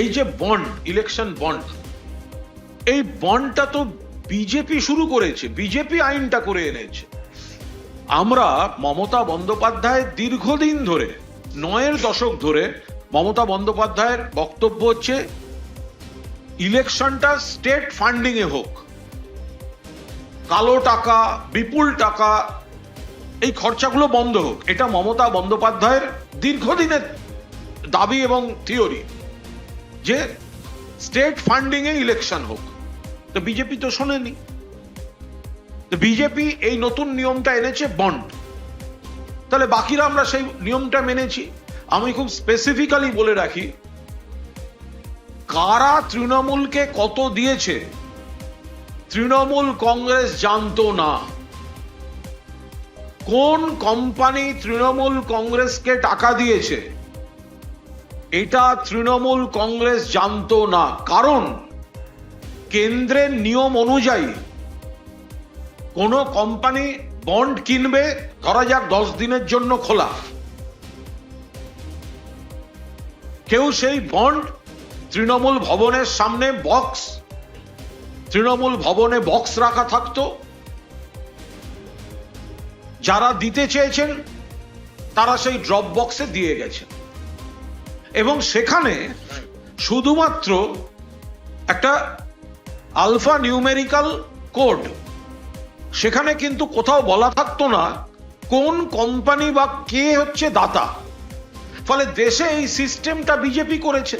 এই যে bond election bond, এই বন্ডটা তো বিজেপি শুরু করেছে, বিজেপি আইনটা করে এনেছে। আমরা মমতা বন্দ্যোপাধ্যায় দীর্ঘদিন ধরে, নয়ের দশক ধরে মমতা বন্দ্যোপাধ্যায়ের বক্তব্য হচ্ছে ইলেকশনটা স্টেট ফান্ডিং এ হোক, কালো টাকা, বিপুল টাকা, এই খরচাগুলো বন্ধ হোক, এটা মমতা বন্দ্যোপাধ্যায়ের দীর্ঘদিনের দাবি এবং থিওরি যে স্টেট ফান্ডিং এ ইলেকশন হোক। তো বিজেপি তো শোনেনি। তো বিজেপি এই নতুন নিয়মটা এনেছে বন্ড তাহলে বাকিরা আমরা সেই নিয়মটা মেনেছি। আমি খুব স্পেসিফিক্যালি বলে রাখি, কারা তৃণমূলকে কত দিয়েছে, তৃণমূল কংগ্রেস জানতো না। কোন কোম্পানি তৃণমূল কংগ্রেসকে টাকা দিয়েছে এটা তৃণমূল কংগ্রেস জানতো না। কারণ কেন্দ্রের নিয়ম অনুযায়ী কোন কোম্পানি বন্ড কিনবে, ধরা যাক দশ দিনের জন্য খোলা। কেউ সেই বন্ড তৃণমূল ভবনের সামনে বক্স তৃণমূল ভবনে বক্স রাখা থাকতো। যারা দিতে চেয়েছেন, তারা সেই ড্রপ বক্সে দিয়ে গেছেন। এবং সেখানে শুধুমাত্র একটা আলফা নিউমেরিক্যাল কোড। সেখানে কিন্তু কোথাও বলা থাকতো না কোন কোম্পানি বা কে হচ্ছে দাতা। ফলে দেশে এই সিস্টেমটা বিজেপি করেছে।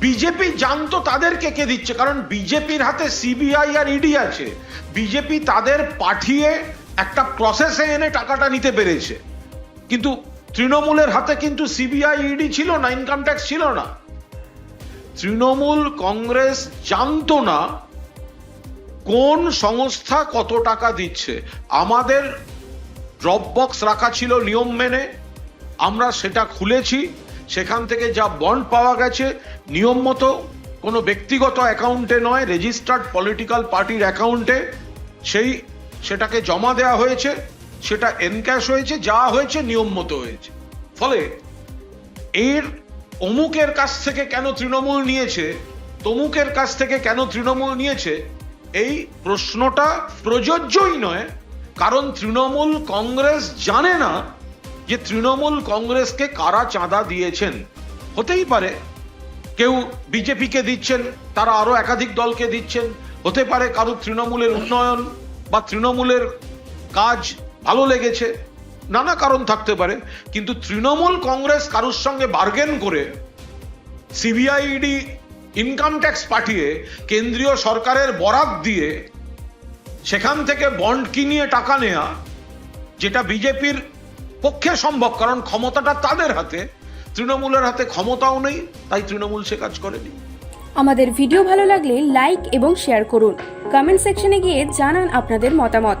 বিজেপি জানতো তাদেরকে কে দিচ্ছে, কারণ বিজেপির হাতে সিবিআই আর ইডি আছে। বিজেপি তাদের পাঠিয়ে একটা প্রসেসে এনে টাকাটা নিতে পেরেছে। কিন্তু তৃণমূলের হাতে কিন্তু সিবিআই ইডি ছিল না ইনকাম ট্যাক্স ছিল না। তৃণমূল কংগ্রেস জানতো না কোন সংস্থা কত টাকা দিচ্ছে। আমাদের ড্রপ বক্স রাখা ছিল নিয়ম মেনে, আমরা সেটা খুলেছি, সেখান থেকে যা বন্ড পাওয়া গেছে, নিয়ম মতো কোনো ব্যক্তিগত অ্যাকাউন্টে নয় রেজিস্টার্ড পলিটিক্যাল পার্টির অ্যাকাউন্টে সেই সেটাকে জমা দেওয়া হয়েছে। সেটা এনক্যাশ হয়েছে, যা হয়েছে নিয়ম মতো হয়েছে। ফলে এর অমুকের কাছ থেকে কেন তৃণমূল নিয়েছে, তমুকের কাছ থেকে কেন তৃণমূল নিয়েছে, এই প্রশ্নটা প্রযোজ্যই নয়, কারণ তৃণমূল কংগ্রেস জানে না যে তৃণমূল কংগ্রেসকে কারা চাঁদা দিয়েছেন। হতেই পারে, কেউ বিজেপিকে দিচ্ছেন, তারা আরও একাধিক দলকে দিচ্ছেন, হতে পারে কারও তৃণমূলের উন্নয়ন বা তৃণমূলের কাজ ভালো লেগেছে। নানা কারণ থাকতে পারে, কিন্তু তৃণমূল কংগ্রেস কারোর সঙ্গে বার্গেন করে সিবিআইডি ইনকাম ট্যাক্স পাঠিয়ে কেন্দ্রীয় সরকারের বরাত দিয়ে সেখান থেকে বন্ড কিনিয়ে টাকা নেয়া, যেটা বিজেপির পক্ষে সম্ভব, কারণ ক্ষমতাটা তাদের হাতে, তৃণমূলের হাতে ক্ষমতাও নেই, তাই তৃণমূল সে কাজ করেনি। আমাদের ভিডিও ভালো লাগলে লাইক এবং শেয়ার করুন। কমেন্ট সেকশনে গিয়ে জানান আপনাদের মতামত।